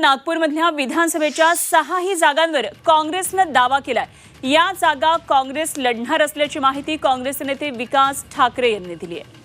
नागपूरमधल्या विधानसभेच्या सहाही जागांवर काँग्रेसनं दावा केलाय. या जागा काँग्रेस लढणार असल्याची माहिती काँग्रेसचे नेते विकास ठाकरे यांनी दिली आहे.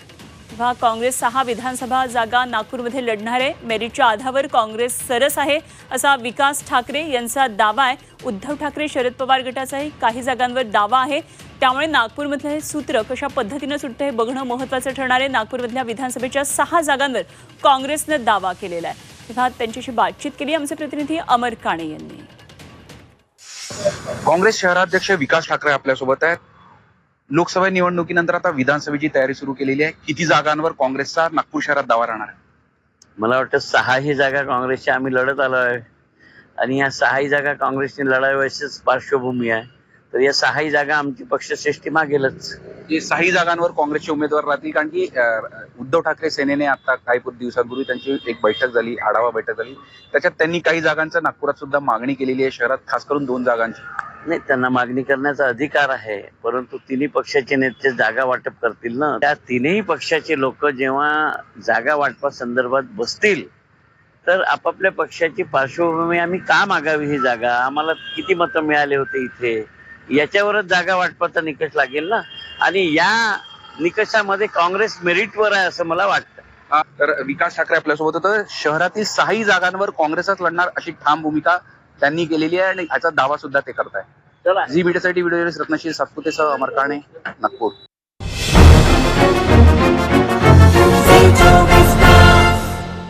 तेव्हा काँग्रेस सहा विधानसभा जागा नागपूरमध्ये लढणार आहे. मेरिटच्या आधावर काँग्रेस सरस आहे असा विकास ठाकरे यांचा दावा आहे. उद्धव ठाकरे शरद पवार गटाचाही काही जागांवर दावा आहे. त्यामुळे नागपूरमधलं हे सूत्र कशा पद्धतीनं सुटतं हे बघणं महत्त्वाचं ठरणार आहे. नागपूरमधल्या विधानसभेच्या सहा जागांवर काँग्रेसनं दावा केलेला आहे. तेव्हा त्यांच्याशी बातचीत केली. आमचे प्रतिनिधी अमर काणे यांनी. काँग्रेस शहराध्यक्ष विकास ठाकरे आपल्यासोबत आहेत. लोकसभा निवडणुकीनंतर आता विधानसभेची तयारी सुरू केलेली आहे. किती जागांवर काँग्रेसचा नागपूर शहरात दावा राहणार आहे? मला वाटतं सहाही जागा काँग्रेसच्या आम्ही लढत आलो आहे. आणि या सहाही जागा काँग्रेसने लढाव्याचीच पार्श्वभूमी आहे. तर या सहाही जागा आमची पक्षश्रेष्ठी मागेलच. की सहा जागांवर काँग्रेसचे उमेदवार राहतील कारण की उद्धव ठाकरे सेनेने आता काही दिवसांपूर्वी त्यांची एक बैठक झाली आढावा बैठक झाली. त्याच्यात त्यांनी काही जागांचं नागपुरात सुद्धा मागणी केलेली आहे शहरात खास करून दोन जागांची. नाही त्यांना मागणी करण्याचा अधिकार आहे परंतु तिन्ही पक्षाचे नेते जागा वाटप करतील ना? त्या तिन्ही पक्षाचे लोक जेव्हा जागा वाटपा संदर्भात बसतील तर आपापल्या पक्षाची पार्श्वभूमी आम्ही का मागावी ही जागा? आम्हाला किती मतं मिळाले होते इथे? याच्यावरच जागा वाटपाचा निकष लागेल ना? आणि या निकषामध्ये काँग्रेस मेरिटवर आहे असं मला वाटतं. तर विकास ठाकरे आपल्यासोबत होतं. शहरातील सहाही जागांवर काँग्रेसच लढणार अशी ठाम भूमिका त्यांनी केलेली आहे आणि याचा दावा सुद्धा ते करत आहे झी मीडियासाठी व्हिडिओ रत्नशील सातपुतेसह सा अमर काणे नागपूर.